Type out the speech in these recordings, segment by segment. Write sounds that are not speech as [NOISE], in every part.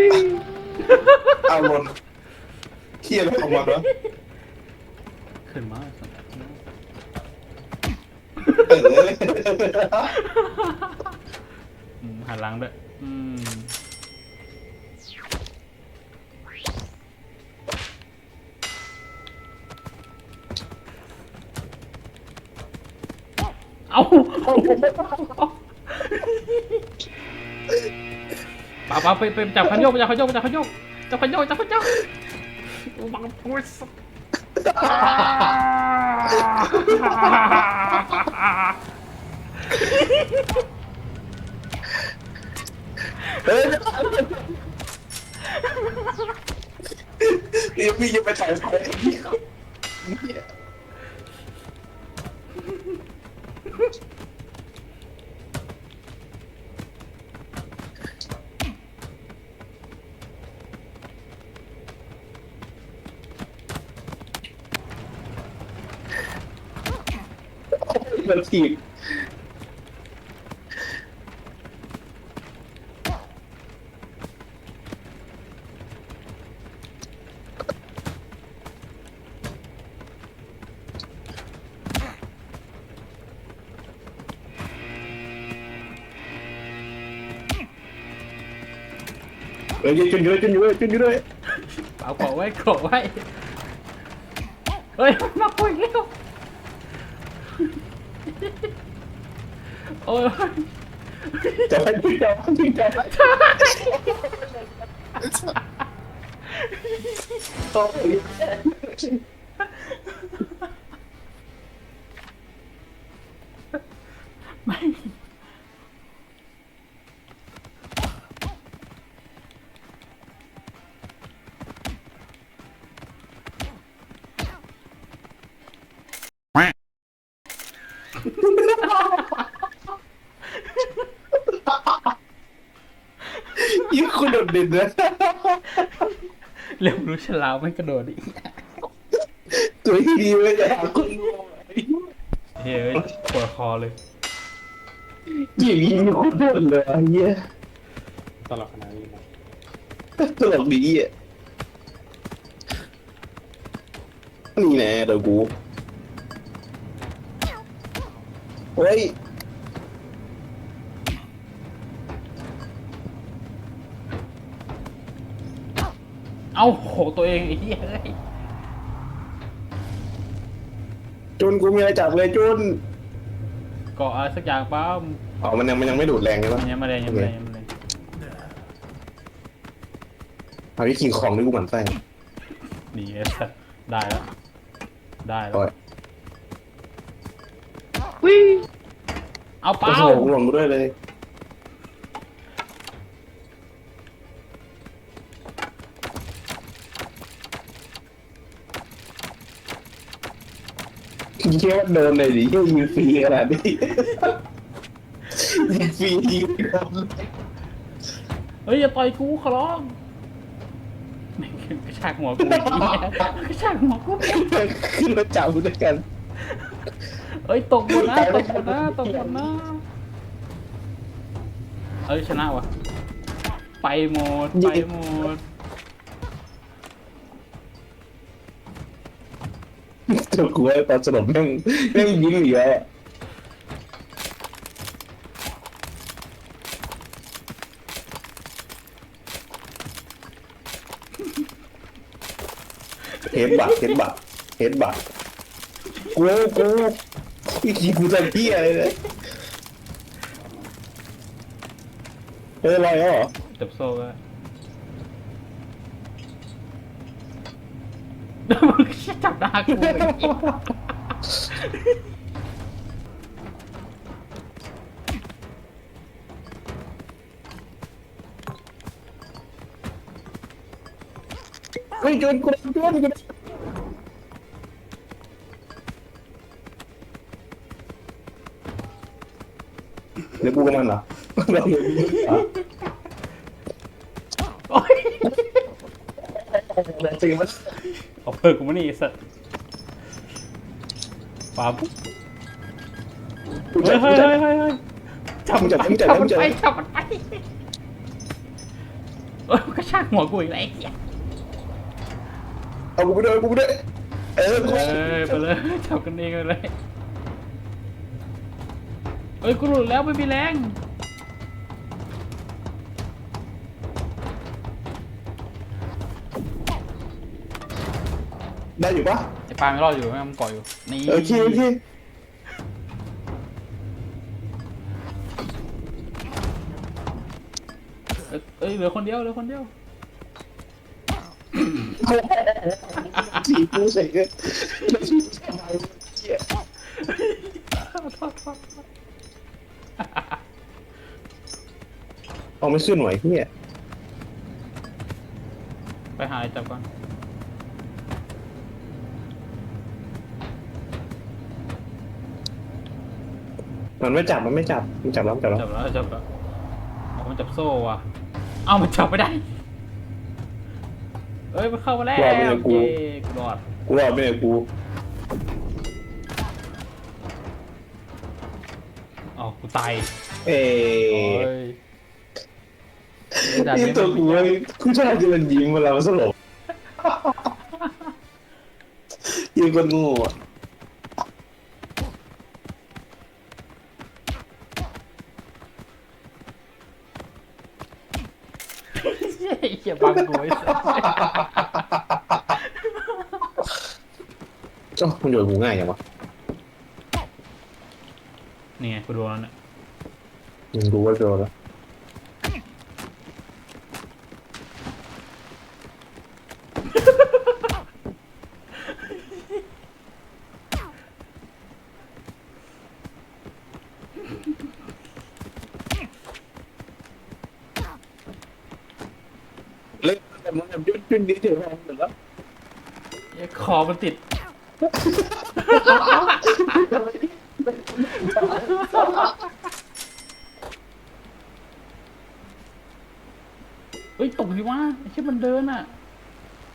วิ่งเอาลนเที่ยอะไรของมันวะขึ้นมาเอออืมหันหลังด้วยอืมเอา ป่าปาไปไปจับขันโยกจับขันโยกจับขันโยกจับขันโยกจับขันโยกบังพุสเฮ้ยเดี๋ยวพี่จะไปถ่ายไฟพี่เขาเมันถีบเอ้ยจุนอยู่ด้วยจุนอยู่ด้วยจุนอยู่ด้วย เอาเกาะไว้เกาะไว้ เฮ้ย มาคุยแล้ว โอ้ยจะให้พี่จะให้พี่จะให้โอ้ยไม่ ดดเด่นนะเร็วรู้ฉลาวมันกระโดดอีกตัวที่ดีเลยจะหาคนโง่เฮ้ยปวดคอเลยยิ่งยิ่งคุณโดดเลยไอ้เหี้ยตลอดขนาดนี้นะตลกดีอะนี่แน่เดี๋ยวกูเฮ้ย เอาโหตัวเองไอ้เหี้ยเฮ้ยจุนกูมีอะไรจับเลยจุนเกาะอะไรสักอย่างป้าอ๋อมันยังมันยังไม่ดูดแรงใช่ปะยังไม่ได้ยังไม่ได้ยังไม่ได้เอาที่คิงของด้วยกูหมั่นไส้ดีไอ้สัสได้แล้วได้แล้วโอ้ยเอาเป้าโอ้โหหลงกูด้วยเลย ยิงแค่ว่าโดนเลยดิยิงฟรีขนาดนี้ยิงฟรียิงโดนเลยเฮ้ยอย่าต่อยกูขอร้องแม่งกระชากหัวกูไอ้เหี้ยกระชากหัวกูขึ้นมาจับกูด้วยกัน เอ้ยตกหมดนะตกหมดนะตกหมดนะเอ้ยชนะวะไปหมดไปหมด จ้ากูไอ้ตอนสลบแม่งแม่งยิ้มอีกแล้วอะเฮดบัตเฮดบัตเฮดบัตกูกูอีกทีกูจะเพี้ยอะไรเลยเฮ้ยอะไรอะจับโซ่ก็มึงจับหน้ากูไอ้เหี้ยเฮ้ยจนกูจนกู เดี๋ยวกูกับมันเหรอเราเดี๋ยวกู เหรอโอ้ยจริงมันเอาเพิ่มกูมานี่ไอ้สัสปาปุ๊บกูเฮ้จัยบเฮ้กูยจับเฮ้ยเฮ้ยเฮ้ยจับมันจับไปจับจับมันจับไปจับมันไปเออกระชากหัวกูอีกแล้วไอ้เหี้ยเอากูไปด้วยกูไปด้วยเออกูเออไปเลยจับกันเองเลยเอ้ยกูหลุดแล้วไม่มีแรง ได้อยู่ปะไอ้ปลาไม่รอดอยู่แม่งมันเกาะอยู่นี่โอเคโอเคเอ้ยเอ้ยเหลือคนเดียวเหลือคนเดียวสีกูใส่เกินสีกูใส่มาเหี้ยเอาไม่ขึ้นไหวเฮียไปหาไอ้จับก่อน มันไม่จับมันไม่จับมันจับแล้วมันจับแล้วจับแล้วจับแล้วเอามันจับโซ่ว่ะ เอ้ามันจับไม่ได้ เอ้ยมันเข้ามาแล้วเย้กูรอดกูรอดไม่เลยกูอ๋อกูตายเอ้โอ้ยด่านนี่นี้ตัวกูเลยกูชอบที่มันยิงเวลามันสลบยิงคนงูอะ เหี้ยเหี้ยบังกูไอ้สัสจ้ามันโยนกูง่ายอย่างวะนี่ไงกูโดนแล้วเนี่ยมึงรู้ว่าโดนแล้ว เล่นแต่ มันแบบยุ่นยุ่นดีเฉยๆหมดแล้วเหี้ยคอมันติด เฮ้ยตกสิวะไอ้เชี่ยมันเดินอะ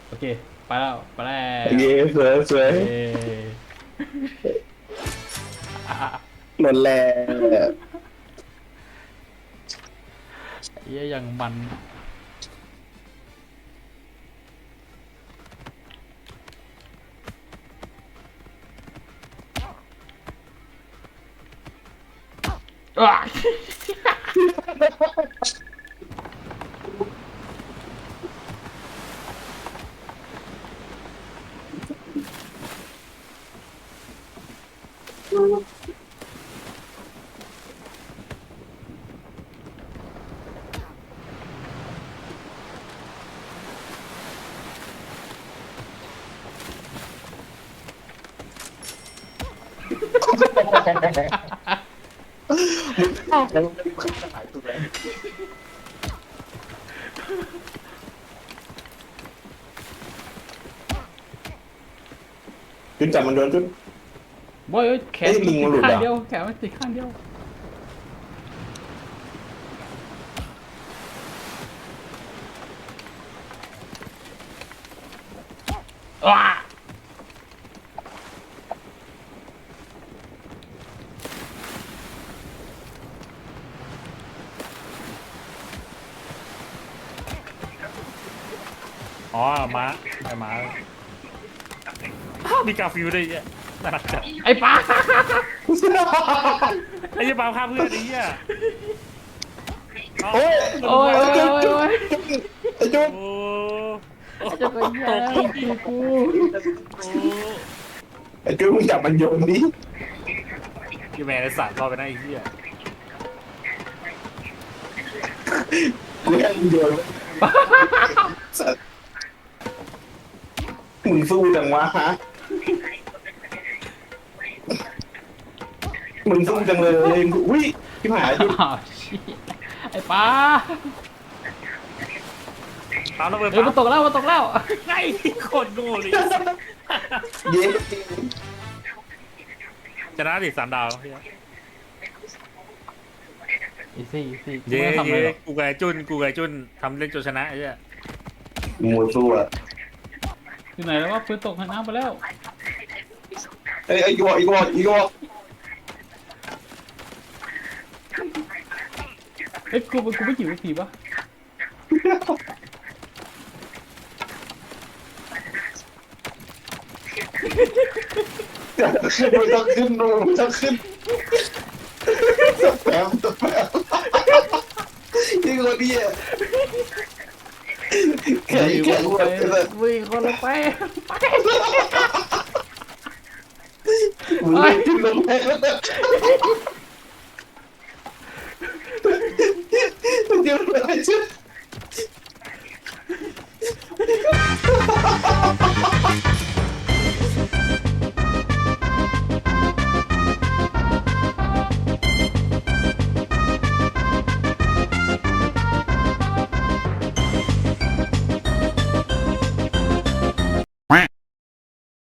โอเค ไปแล้ว ไปแล้วเย้สวยสวยเย้หล่นแรงเหี้ยอย่างมัน god! [LAUGHS] อะจุนจับมันโดนจุนบอยเอ้ยแขนเอ้ยลิงมันหลุดข้างเหรอเดียวแขนมันติดข้างเดียวว้า อ๋อม้าไอ้ ม้าอ้าวมีกาฟิวด้วยไอ้เหี้ยน่ารักจัดไอ้ปลาไอ้เหี้ยปาล์มฆ่าเพื่อนไอ้เหี้ยเอาโอ้ยโอ้ยโอ้ยโอ้ยโอ้ยไอ้จุนโอ้โอ้จะไปแย่ตีกูโอ้ไอ้จุนมึงจับมันโยนดิยแม่งไอ้สัตว์รอไปนะไอ้เหี้ยกูให้มึงโยนสัตว์ มึงสู้จังวะฮะ มึงสู้จังเลยอุ้ยที่หายจุนอ้าวเชี่ยไอ้ปลาปาล์มระเบิดเฮ้ยมันตกแล้วมันตกแล้ว ไงโคตรโง่เลยเย้ชนะดิสามดาวเหี้ยอีซี่อีซี่เย้ไม่ต้องทำอะไรเย้หรอกกูกับไอ้จุนกูกับไอ้จุนทำเล่นจนชนะไอ้เหี้ยมัวสู้อะ อยู่ไหนแล้วว่าปืนตกน้ำไปแล้วเอ้ยเอ้กบอกอีกบอกอีกบอกเอ้ยกูกูไม่หิวอีกทีปะมัต้องขึ้นดูมันต้องขึ้นตะแปมตะแปมยิ่งกว่านี้อ แค่งแข่งไปวิ่คนไปไปไปไปที่ไปแรงวไปไปเป็นอะไร